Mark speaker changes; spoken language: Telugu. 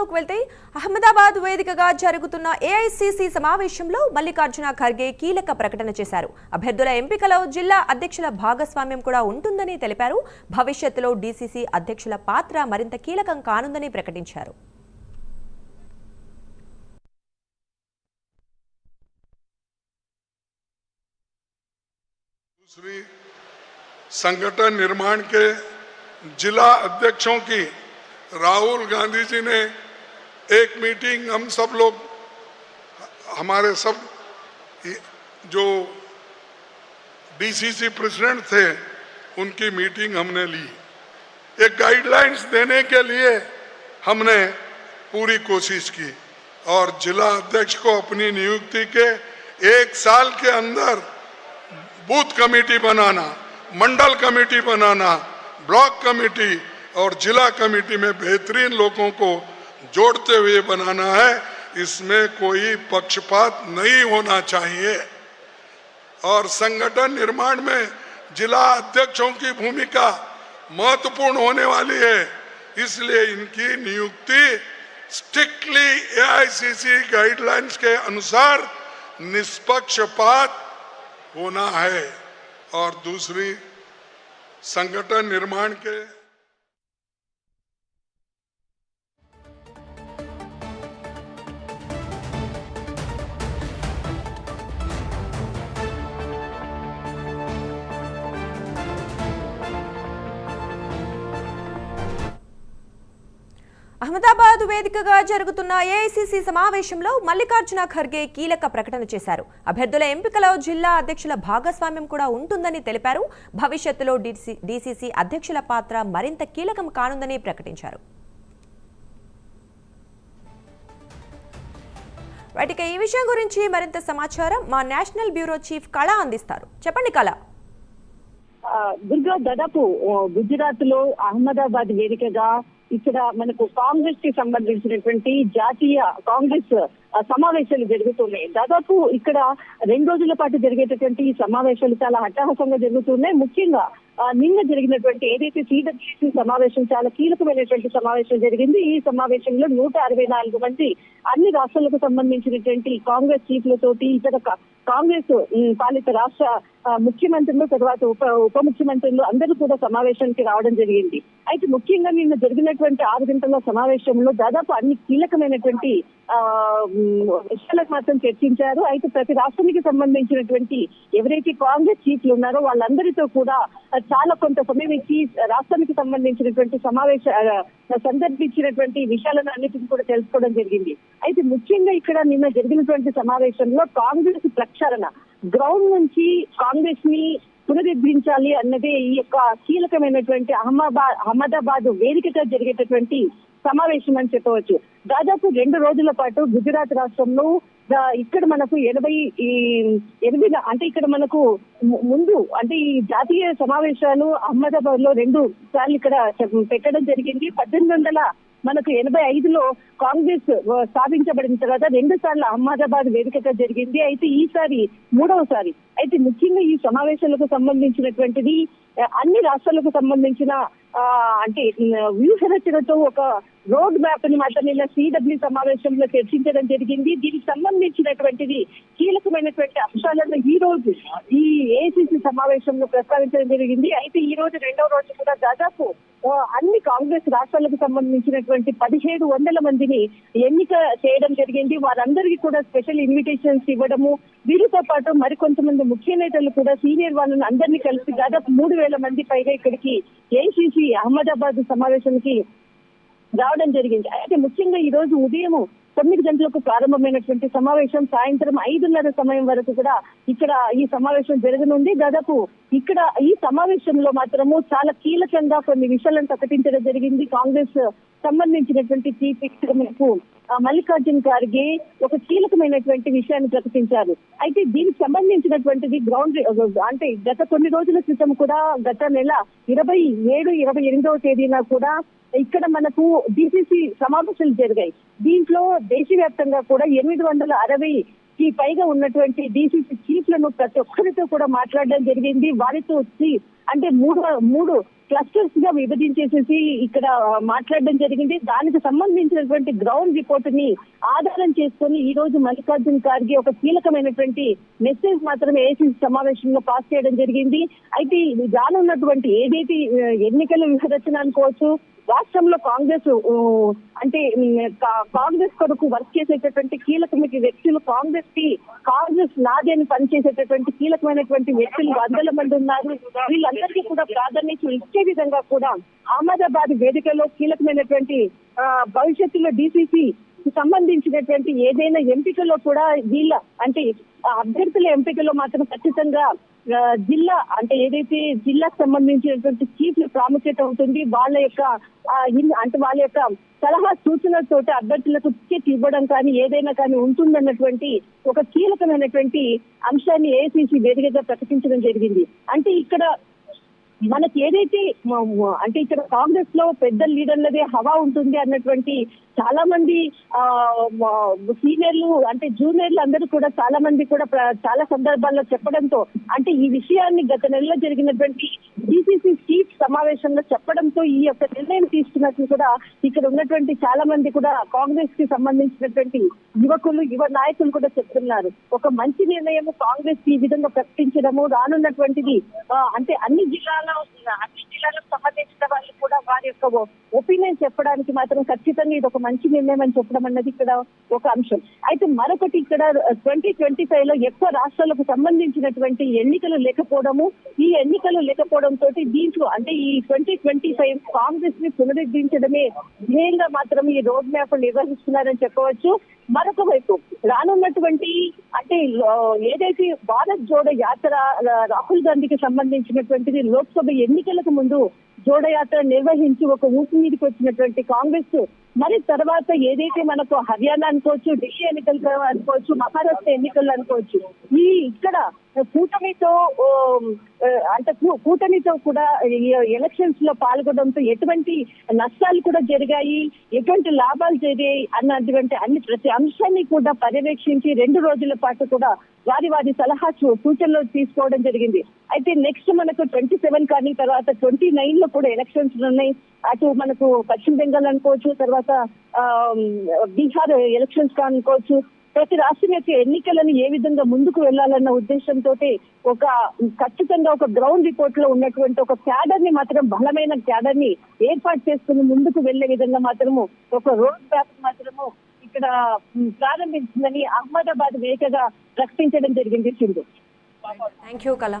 Speaker 1: కు వెళ్తే అహ్మదాబాద్ వేదికగా జరుగుతున్న ఏఐసిసి సమావేశంలో మల్లికార్జున ఖర్గే కీలక ప్రకటన చేశారు అభ్యర్థుల ఎంపికలో జిల్లా అధ్యక్షుల భాగస్వామ్యం కూడా ఉంటుందని తెలిపారు భవిష్యత్తులో డీసీసీ అధ్యక్షుల పాత్ర మరింత కీలకం కానుందని ప్రకటించారు
Speaker 2: दूसरी संगठन निर्माण के जिला अध्यक्षों की राहुल गांधी जी ने एक मीटिंग हम सब लोग, हमारे सब जो डीसीसी प्रेसिडेंट थे, उनकी मीटिंग हमने ली। एक गाइडलाइंस देने के लिए हमने पूरी कोशिश की और जिला अध्यक्ष को अपनी नियुक्ति के एक साल के अंदर बूथ कमेटी बनाना, मंडल कमेटी बनाना, ब्लॉक कमेटी और जिला कमेटी में बेहतरीन लोगों को जोड़ते हुए बनाना है, इसमें कोई पक्षपात नहीं होना चाहिए। और संगठन निर्माण में जिला अध्यक्षों की भूमिका महत्वपूर्ण होने वाली है, इसलिए इनकी नियुक्ति स्ट्रिक्टली एआईसीसी गाइडलाइंस के अनुसार निष्पक्षपात होना है। और दूसरी, संगठन निर्माण के
Speaker 1: అహ్మదాబాద్ వేదికగా జరుగుతున్న ఏఐసిసి సమావేశంలో మల్లికార్జున ఖర్గే కీలక ప్రకటన చేశారు. అభ్యర్థుల ఎంపికలో జిల్లా అధ్యక్షుల భాగస్వామ్యం కూడా ఉంటుందని తెలిపారు. భవిష్యత్తులో డీసీసీ అధ్యక్షుల పాత్ర మరింత కీలకం కానుందని ప్రకటించారు. రైట్ ఈ విషయం గురించి మరింత సమాచారం మా నేషనల్ బ్యూరో చీఫ్ కళ అందిస్తారు. చెప్పండి కళ.
Speaker 3: దుర్గా దాదాపు గుజరాత్లో అహ్మదాబాద్ వేదికగా ఇక్కడ మనకు కాంగ్రెస్కి సంబంధించినటువంటి జాతీయ కాంగ్రెస్ సమావేశాలు జరుగుతున్నాయి. దాదాపు ఇక్కడ రెండు రోజుల పాటు జరిగేటటువంటి ఈ సమావేశాలు చాలా అట్టహాసంగా జరుగుతున్నాయి. ముఖ్యంగా నిన్న జరిగినటువంటి ఏదైతే సీడబ్ల్యూసీ సమావేశం చాలా కీలకమైనటువంటి సమావేశం జరిగింది. ఈ సమావేశంలో నూట అరవై నాలుగు మంది అన్ని రాష్ట్రాలకు సంబంధించినటువంటి కాంగ్రెస్ చీఫ్లతోటి ఇతర కాంగ్రెస్ పాలిత రాష్ట్ర ముఖ్యమంత్రులు తర్వాత ఉప ఉప ముఖ్యమంత్రులు అందరూ కూడా సమావేశానికి రావడం జరిగింది. అయితే ముఖ్యంగా నిన్న జరిగినటువంటి ఆరు గంటల సమావేశంలో దాదాపు అన్ని కీలకమైనటువంటి ఆ, విషయాలకు మాత్రం చర్చించారు. అయితే ప్రతి రాష్ట్రానికి సంబంధించినటువంటి ఎవరైతే కాంగ్రెస్ చీఫ్లు ఉన్నారో వాళ్ళందరితో కూడా చాలా కొంత సమయం ఇచ్చి రాష్ట్రానికి సంబంధించినటువంటి సమావేశ సందర్భించినటువంటి విషయాలను అన్నిటిని కూడా తెలుసుకోవడం జరిగింది. అయితే ముఖ్యంగా ఇక్కడ నిన్న జరిగినటువంటి సమావేశంలో కాంగ్రెస్ ప్రక్షాళన గ్రౌండ్ నుంచి కాంగ్రెస్ని పునరుద్ధరించాలి అన్నదే ఈ యొక్క కీలకమైనటువంటి అహ్మదాబాద్ అహ్మదాబాద్ వేదికగా జరిగేటటువంటి సమావేశం అని చెప్పవచ్చు. దాదాపు రెండు రోజుల పాటు గుజరాత్ రాష్ట్రంలో ఇక్కడ మనకు ఎనభై ఈ ఎనిమిది అంటే ఇక్కడ మనకు ముందు అంటే ఈ జాతీయ సమావేశాలు అహ్మదాబాద్లో రెండు సార్లు ఇక్కడ పెట్టడం జరిగింది. పద్దెనిమిది వందల మనకు ఎనభై ఐదులో కాంగ్రెస్ స్థాపించబడిన తర్వాత రెండు సార్లు అహ్మదాబాద్ వేదికగా జరిగింది. అయితే ఈసారి మూడవసారి అయితే ముఖ్యంగా ఈ సమావేశాలకు సంబంధించినటువంటిది అన్ని రాష్ట్రాలకు సంబంధించిన ఆ, అంటే వ్యూహ రచనతో ఒక రోడ్ మ్యాప్ని మాత్రం నిన్న సిడబ్ల్యూ సమావేశంలో చర్చించడం జరిగింది. దీనికి సంబంధించినటువంటిది కీలకమైనటువంటి అంశాలను ఈ రోజు ఈ ఏసీసీ సమావేశంలో ప్రస్తావించడం జరిగింది. అయితే ఈ రోజు రెండవ రోజు కూడా దాదాపు అన్ని కాంగ్రెస్ రాష్ట్రాలకు సంబంధించినటువంటి పదిహేడు వందల మందిని ఎన్నిక చేయడం జరిగింది. వారందరికీ కూడా స్పెషల్ ఇన్విటేషన్స్ ఇవ్వడము వీరితో పాటు మరికొంతమంది ముఖ్య నేతలు కూడా సీనియర్ వాళ్ళని అందరినీ కలిసి దాదాపు మూడు వేల మంది పైగా ఇక్కడికి ఏసీసీ అహ్మదాబాద్ సమావేశానికి రావడం జరిగింది. అయితే ముఖ్యంగా ఈ రోజు ఉదయం తొమ్మిది గంటలకు ప్రారంభమైనటువంటి సమావేశం సాయంత్రం ఐదున్నర సమయం వరకు కూడా ఇక్కడ ఈ సమావేశం జరగనుంది. దాదాపు ఇక్కడ ఈ సమావేశంలో మాత్రము చాలా కీలకంగా కొన్ని విషయాలను ప్రకటించడం జరిగింది. కాంగ్రెస్ సంబంధించినటువంటి చీఫ్ మనకు మల్లికార్జున్ ఖార్గే ఒక కీలకమైనటువంటి విషయాన్ని ప్రకటించారు. అయితే దీనికి సంబంధించినటువంటిది గ్రౌండ్ అంటే గత కొన్ని రోజుల క్రితం కూడా గత నెల ఇరవై ఏడు ఇరవై ఎనిమిదవ తేదీన కూడా ఇక్కడ మనకు డిసిసి సమావేశాలు జరిగాయి. దీంట్లో దేశవ్యాప్తంగా కూడా ఎనిమిది వందల అరవై కి పైగా ఉన్నటువంటి డిసిసి చీఫ్లను ప్రతి ఒక్కరితో కూడా మాట్లాడడం జరిగింది. వారితో వచ్చి అంటే మూడు మూడు క్లస్టర్స్గా విభజించేసేసి ఇక్కడ మాట్లాడడం జరిగింది. దానికి సంబంధించినటువంటి గ్రౌండ్ రిపోర్ట్ని ఆధారం చేసుకొని ఈ రోజు మల్లికార్జున్ ఖార్గే ఒక కీలకమైనటువంటి మెసేజ్ మాత్రమే ఏసీ సమావేశంలో పాస్ చేయడం జరిగింది. అయితే రానున్నటువంటి ఏదైతే ఎన్నికల వ్యూహరచన అనుకోవచ్చు రాష్ట్రంలో కాంగ్రెస్ అంటే కాంగ్రెస్ కొరకు వర్క్ చేసేటటువంటి కీలకమైన వ్యక్తులు కాంగ్రెస్కి కాంగ్రెస్ నాది అని పనిచేసేటటువంటి కీలకమైనటువంటి వ్యక్తులు వందల మంది ఉన్నారు. వీళ్ళందరికీ కూడా ప్రాధాన్యత ఇచ్చే విధంగా కూడా అహ్మదాబాద్ వేదికలో కీలకమైనటువంటి భవిష్యత్తులో డిసిసి సంబంధించినటువంటి ఏదైనా ఎంపికలో కూడా వీళ్ళ అంటే అభ్యర్థుల ఎంపికలో మాత్రం ఖచ్చితంగా జిల్లా అంటే ఏదైతే జిల్లాకు సంబంధించినటువంటి చీఫ్ ప్రాముఖ్యత ఉంటుంది వాళ్ళ యొక్క అంటే వాళ్ళ యొక్క సలహా సూచనలతో అభ్యర్థులకు టికెట్ ఇవ్వడం కానీ ఏదైనా కానీ ఉంటుందన్నటువంటి ఒక కీలకమైనటువంటి అంశాన్ని ఏఐసిసి వేదికగా ప్రకటించడం జరిగింది. అంటే ఇక్కడ మనకి ఏదైతే అంటే ఇక్కడ కాంగ్రెస్లో పెద్ద లీడర్లదే హవా ఉంటుంది అన్నటువంటి చాలా మంది ఆ సీనియర్లు అంటే జూనియర్లు అందరూ కూడా చాలా మంది కూడా చాలా సందర్భాల్లో చెప్పడంతో అంటే ఈ విషయాన్ని గత నెలలో జరిగినటువంటి డిసిసి చీఫ్ సమావేశంలో చెప్పడంతో ఈ యొక్క నిర్ణయం తీసుకున్నట్లు కూడా ఇక్కడ ఉన్నటువంటి చాలా మంది కూడా కాంగ్రెస్కి సంబంధించినటువంటి యువకులు యువ నాయకులు కూడా చెప్తున్నారు. ఒక మంచి నిర్ణయం కాంగ్రెస్ ఈ విధంగా ప్రకటించడము రానున్నటువంటిది అంటే అన్ని జిల్లాల అన్ని ఒపీనియన్ చెప్పడానికి మాత్రం ఖచ్చితంగా ఇది ఒక మంచి నిర్ణయం అని చెప్పడం అన్నది ఇక్కడ ఒక అంశం. అయితే మరొకటి ఇక్కడ ట్వంటీ ట్వంటీ ఫైవ్లో ఎక్కువ రాష్ట్రాలకు సంబంధించినటువంటి ఎన్నికలు లేకపోవడము ఈ ఎన్నికలు లేకపోవడం తోటి దీంట్లో అంటే ఈ ట్వంటీ ట్వంటీ ఫైవ్ కాంగ్రెస్ని పునరుద్ధరించడమే ధ్యేయంగా మాత్రం ఈ రోడ్ మ్యాప్ నిర్వహిస్తున్నారని చెప్పవచ్చు. మరొక వైపు రానున్నటువంటి అంటే ఏదైతే భారత్ జోడో యాత్ర రాహుల్ గాంధీకి సంబంధించినటువంటిది లోక్సభ ఎన్నికలకు ముందు జోడయాత్ర నిర్వహించి ఒక ఊపి మీదకి వచ్చినటువంటి కాంగ్రెస్ మరి తర్వాత ఏదైతే మనకు హర్యానా అనుకోవచ్చు ఢిల్లీ ఎన్నికలు అనుకోవచ్చు మహారాష్ట్ర ఎన్నికలు అనుకోవచ్చు ఈ ఇక్కడ కూటమితో అంటే కూటమితో కూడా ఎలక్షన్స్లో పాల్గొనడంతో ఎటువంటి నష్టాలు కూడా జరిగాయి ఎటువంటి లాభాలు జరిగాయి అన్నటువంటి అన్ని ప్రతి అంశాన్ని కూడా పర్యవేక్షించి రెండు రోజుల పాటు కూడా వారి వారి సలహా సూచనలు తీసుకోవడం జరిగింది. అయితే నెక్స్ట్ మనకు ట్వంటీ సెవెన్ కానీ తర్వాత ట్వంటీ నైన్లో కూడా ఎలక్షన్స్ ఉన్నాయి. అటు మనకు పశ్చిమ బెంగాల్ అనుకోవచ్చు తర్వాత ఆ, బీహార్ ఎలక్షన్స్ అనుకోవచ్చు ప్రతి రాష్ట్రం యొక్క ఎన్నికలను ఏ విధంగా ముందుకు వెళ్ళాలన్న ఉద్దేశంతో ఒక ఖచ్చితంగా ఒక గ్రౌండ్ రిపోర్ట్లో ఉన్నటువంటి ఒక క్యాడర్ని మాత్రం బలమైన క్యాడర్ని ఏర్పాటు చేసుకుని ముందుకు వెళ్ళే విధంగా మాత్రము ఒక రోడ్ మ్యాప్ మాత్రము ఇక్కడ ప్రారంభించిందని అహ్మదాబాద్ వేగగా ప్రకటించడం జరిగింది సింధు.
Speaker 1: థ్యాంక్ యూ కళ.